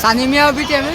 সানি মিয়া বিটি আমি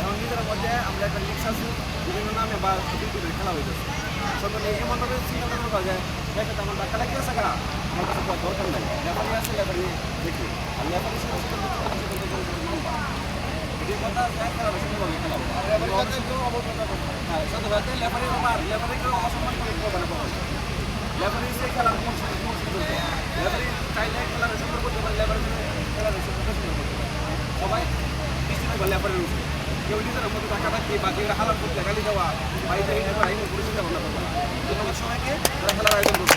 এবং নিজের মধ্যে আমরা একটা লিক্স আছি বিভিন্ন নামে বা বিভিন্ন খেলা হইতেছে। সকলে এমনভাবে চিন্তা করা যায় দেখে আমার খেলা কি আছে গা আমার কাছে দরকার নাই। লেফারি আছে লেফারি দেখি। আর যে কথা খেলা সুন্দরভাবে খেলা হ্যাঁ সাথে সাথে লেফারি আমার লেফারিকে অসম্মান করে কেউ মানে পাবো লেফারি সে খেলার কোন কোন সুন্দর লেফারি চাইলে খেলার সুন্দর করতে পারে লেফারি খেলার সুন্দর সুন্দর করতে পারে সবাই দৃষ্টিতে বা লেফারির উপরে। নিজের মধ্যে টাকা থাকতে বা কেউ হালার করতে গালি দেওয়া বা এই জায়গায় করা এগুলো পরিচিত ভাবনা করবে ধন্যবাদ সবাইকে খেলার আয়োজন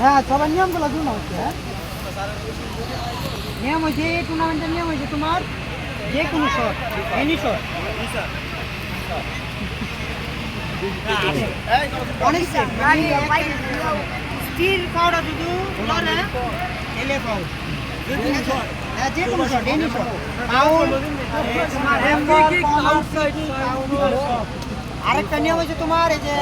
হ্যাঁ সবার নিয়মগুলো শুনো হচ্ছে হ্যাঁ নিয়ম হয়েছে এই টুর্নামেন্টের নিয়ম হয়েছে তোমার যে কোনো শট এনি শট অনেক স্থির খাওয়াটা শুধু করে এলে পাও হ্যাঁ যে কোনো শট এনি শট ফাউল তোমার হ্যান্ডবল ফাউল আরেকটা নিয়ম হয়েছে তোমার এই যে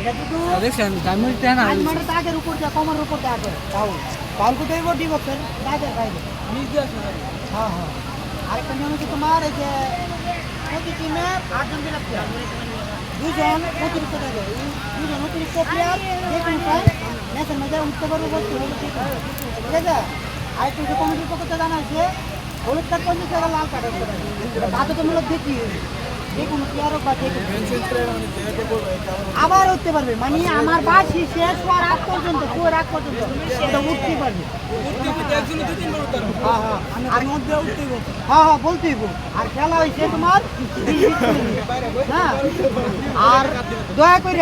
এটা শুধু দেখছেন জামিল তেনা আলমারির দাগের উপর দিয়ে কমার উপর দিয়ে আগে পাউল পাউল কোথায় ডি বক্সের দাগের বাইরে হ্যাঁ হ্যাঁ আরেকটা নিয়ম হচ্ছে তোমার এই যে প্রতি টিমে আটজন প্লেয়ার দুজন অতিরিক্ত থাকে। দুজন অতিরিক্ত প্লেয়ার যে কোনো ম্যাচের মধ্যে উঠতে পারবে বলতে হবে, ঠিক আছে? আরেকটা কমিটির পক্ষ থেকে জানা আছে হলুদ কার্ড পঞ্চাশ টাকা লাল কার্ড বাধ্যতামূলক দেখি আবার উঠতে পারবে। মানে আমার বাসি শেষ হওয়ার আগ পর্যন্ত কুয়ের আগ পর্যন্ত। ওটা উঠতে পারবে। হ্যাঁ হ্যাঁ হ্যাঁ হ্যাঁ বলতেই আর খেলা হয়েছে তোমার? হ্যাঁ আর দয়া করে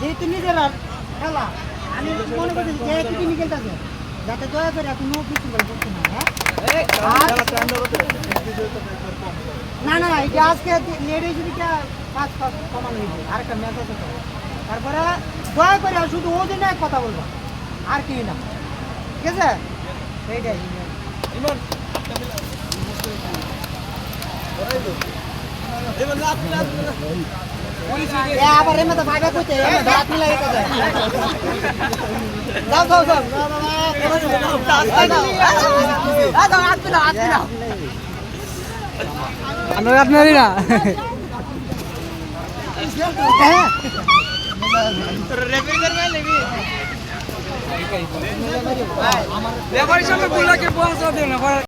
যেহেতু নিজের খেলা, আমি মনে করছি যেহেতু তুমি খেলতেছে যাতে দয়া করে কোনো কিছু করতে না হ্যাঁ? না না এটা আজকে হয়েছে দিকে পাঁচ কমানো হয়েছে আরেকটা ম্যাচ আছে তারপরে দয়া করে শুধু ওদের এক কথা বলব। আর কি না। ঠিক আছে? এইটাই। এ আবার এমে তো ভাগা কইতে এমে দাঁত মিলাই যাও যাও আপনারই না?